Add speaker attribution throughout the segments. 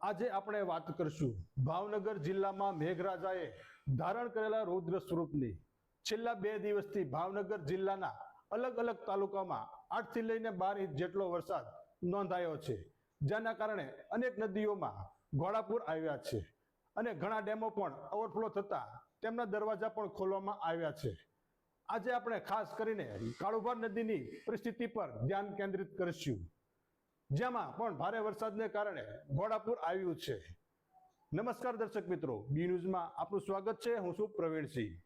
Speaker 1: આજે આપણે વાત કરશું. ભાવનગર જિલ્લામાં મેઘરાજાએ ધારણ કરેલા રૌદ્ર સ્વરૂપની છેલ્લા બે દિવસથી ભાવનગર જિલ્લાના અલગ અલગ તાલુકામાં આઠથી લઈને બાર ઇંચ જેટલો વરસાદ નોંધાયો છે. જેના કારણે અનેક નદીઓમાં ઘોડાપુર આવ્યા છે અને ઘણા ડેમો પણ ઓવરફ્લો થતા તેમના દરવાજા પણ ખોલવામાં આવ્યા છે. આજે આપણે ખાસ કરીને કાળુભાર નદીની પરિસ્થિતિ પર ધ્યાન કેન્દ્રિત કરીશું. જેમાં પણ ભારે વરસાદને કારણે ઘોડાપુર આવ્યું છે. નમસ્કાર દર્શક મિત્રો, બી ન્યૂઝમાં આપનું સ્વાગત છે. હું છું પ્રવીણસિંહ.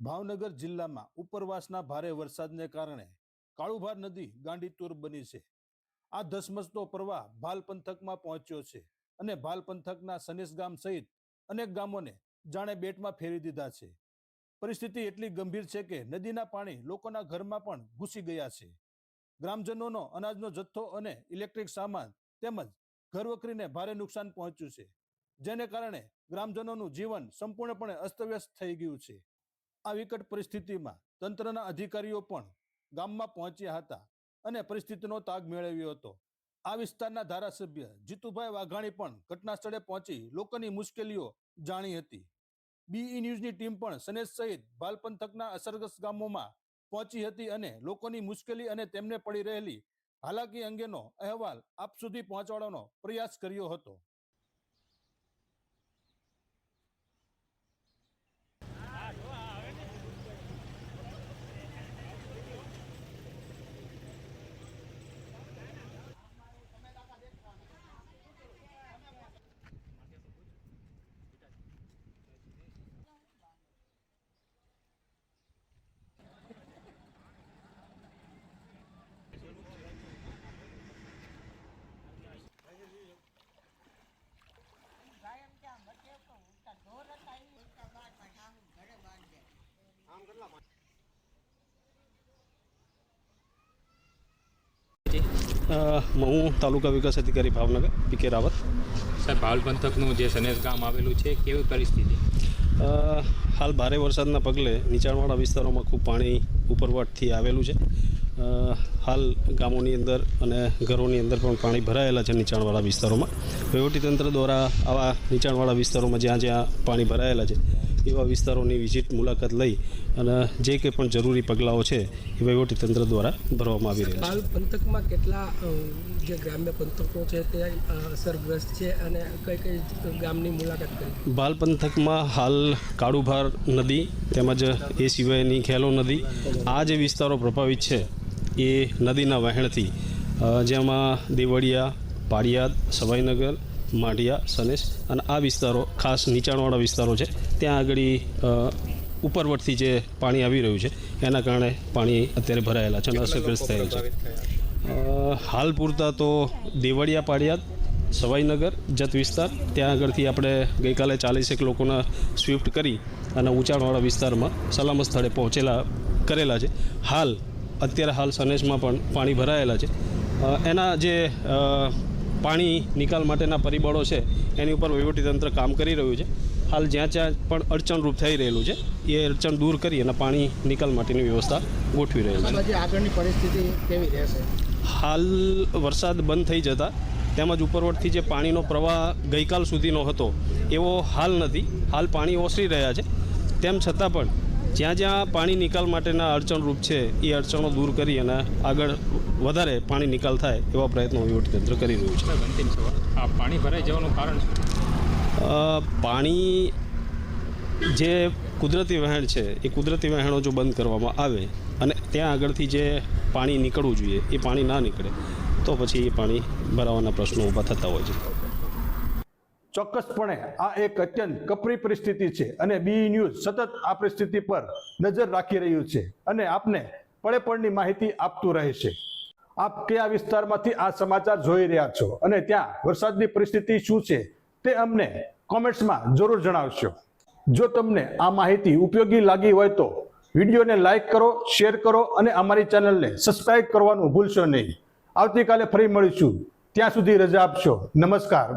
Speaker 1: ભાવનગર જિલ્લામાં ઉપરવાસના ભારે વરસાદને કારણે કાળુભાર નદી ગાંડીતુર બની છે. આ ધસમસતો પ્રવાહ ભાલ પંથકમાં પહોંચ્યો છે અને ભાલ પંથકના સનેસ ગામ સહિત અનેક ગામોને જાણે બેટમાં ફેરવી દીધા છે. પરિસ્થિતિ એટલી ગંભીર છે કે નદીના પાણી લોકોના ઘરમાં પણ ઘૂસી ગયા છે. ગ્રામજનોનો અનાજનો જથ્થો અને ઇલેક્ટ્રિક સામાન તેમજ ઘરવકરીને ભારે નુકસાન પહોંચ્યું છે, જેને કારણે ગ્રામજનોનું જીવન સંપૂર્ણપણે અસ્તવ્યસ્ત થઈ ગયું છે. આ વિકટ પરિસ્થિતિમાં તંત્રના અધિકારીઓ પણ ગામમાં પહોંચ્યા હતા. અને પરિસ્થિતિનો તાગ મેળવ્યો હતો. આ વિસ્તારના ધારાસભ્ય જીતુભાઈ વાઘાણી પણ ઘટના સ્થળે પહોંચી લોકોની મુશ્કેલીઓ જાણી હતી. બીઈ ન્યૂઝની ટીમ પણ સનેજ સહિત બાલ પંથકના અસરગ્રસ્ત ગામોમાં પહોંચી હતી અને લોકોની મુશ્કેલી અને તેમને પડી રહેલી હાલાકી અંગેનો અહેવાલ આપ સુધી પહોંચાડવાનો પ્રયાસ કર્યો હતો
Speaker 2: કાયમ ત્યાં બચે તો ઉલટા ઢોર હતા ઈ ઉલટા બાર પાછા આમ ઘરે બાંધે
Speaker 3: અ, હું તાલુકા વિકાસ અધિકારી ભાવનગર પીકે રાવત
Speaker 4: સાહેબ ભાવલ પંથકનું જે સનેસ ગામ આવેલું છે કેવી પરિસ્થિતિ?
Speaker 3: હાલ ભારે વરસાદના પગલે નીચાણવાળા વિસ્તારોમાં ખૂબ પાણી ઉપરવાટથી આવેલું છે. હાલ ગામોની અંદર અને ઘરોની અંદર પણ પાણી ભરાયેલા છે નીચાણવાળા વિસ્તારોમાં. વહીવટીતંત્ર દ્વારા આવા નીચાણવાળા વિસ્તારોમાં જ્યાં જ્યાં પાણી ભરાયેલા છે એવા વિસ્તારોની વિઝિટ મુલાકાત લઈ અને જે કંઈ પણ જરૂરી પગલાઓ છે એ વહીવટીતંત્ર દ્વારા ભરવામાં આવી રહ્યા છે.
Speaker 5: પંથકમાં કેટલા જે ગ્રામ્ય પંથકો છે તે અસરગ્રસ્ત છે અને કઈ કઈ ગામની મુલાકાત કરી?
Speaker 3: બાલ પંથકમાં હાલ કાળુભાર નદી તેમજ એ સિવાયની ખેલો નદી આ જે વિસ્તારો પ્રભાવિત છે એ નદીના વહેણથી જેમાં દેવળિયા પાળિયાદ સવાઈનગર માઢિયા સનેશ અને આ વિસ્તારો ખાસ નીચાણવાળા વિસ્તારો છે. ત્યાં આગળ ઉપરવટથી જે પાણી આવી રહ્યું છે એના કારણે પાણી અત્યારે ભરાયેલા છે અને અસરગ્રસ્ત થયેલ છે. હાલ પૂરતા તો દેવળિયા પાળિયાદ સવાઈનગર જત વિસ્તાર ત્યાં આગળથી આપણે ગઈકાલે ચાલીસેક લોકોના સ્વિફ્ટ કરી અને ઊંચાણવાળા વિસ્તારમાં સલામત સ્થળે પહોંચેલા કરેલા છે. હાલ અત્યારે હાલ સનેશમાં પણ પાણી ભરાયેલા છે. એના જે પાણી નિકાલ માટેના પરિબળો છે એની ઉપર વહીવટીતંત્ર કામ કરી રહ્યું છે. હાલ જ્યાં જ્યાં પણ અડચણરૂપ થઈ રહેલું છે એ અડચણ દૂર કરી અને પાણી નિકાલ માટેની વ્યવસ્થા ગોઠવી રહેલી છે.
Speaker 5: આગળની પરિસ્થિતિ કેવી રહેશે?
Speaker 3: હાલ વરસાદ બંધ થઈ જતા તેમજ ઉપરવટથી જે પાણીનો પ્રવાહ ગઈકાલ સુધીનો હતો એવો હાલ નથી. હાલ પાણી ઓસરી રહ્યા છે. તેમ છતાં પણ જ્યાં જ્યાં પાણી નિકાલ માટેના અડચણરૂપ છે એ અડચણો દૂર કરી અને આગળ વધારે પાણી નિકાલ થાય એવા પ્રયત્નો વહીવટીતંત્ર કરી રહ્યું છે.
Speaker 4: આ પાણી ભરાઈ જવાનું કારણ શું?
Speaker 3: પાણી જે કુદરતી વહેણ છે એ કુદરતી વહેણો જો બંધ કરવામાં આવે અને ત્યાં આગળથી જે પાણી નીકળવું જોઈએ એ પાણી ના નીકળે તો પછી એ પાણી ભરાવાના પ્રશ્નો ઊભા થતા હોય છે.
Speaker 1: ચોક્કસપણે આ એક અત્યંત કપરી પરિસ્થિતિ છે અને બી ન્યૂઝ સતત આ પરિસ્થિતિ પર નજર રાખી રહ્યું છે અને આપને પળે પળની માહિતી આપતું રહે છે. આપ કયા વિસ્તારમાંથી આ સમાચાર જોઈ રહ્યા છો અને ત્યાં વરસાદની પરિસ્થિતિ શું છે તે અમને કોમેન્ટ્સમાં જરૂર જણાવશો. જો તમને આ માહિતી ઉપયોગી લાગી હોય તો વિડીયોને લાઈક કરો, શેર કરો અને અમારી ચેનલને સબસ્ક્રાઇબ કરવાનું ભૂલશો નહીં. આવતીકાલે ફરી મળીશું. ત્યાં સુધી રજા આપશો. નમસ્કાર.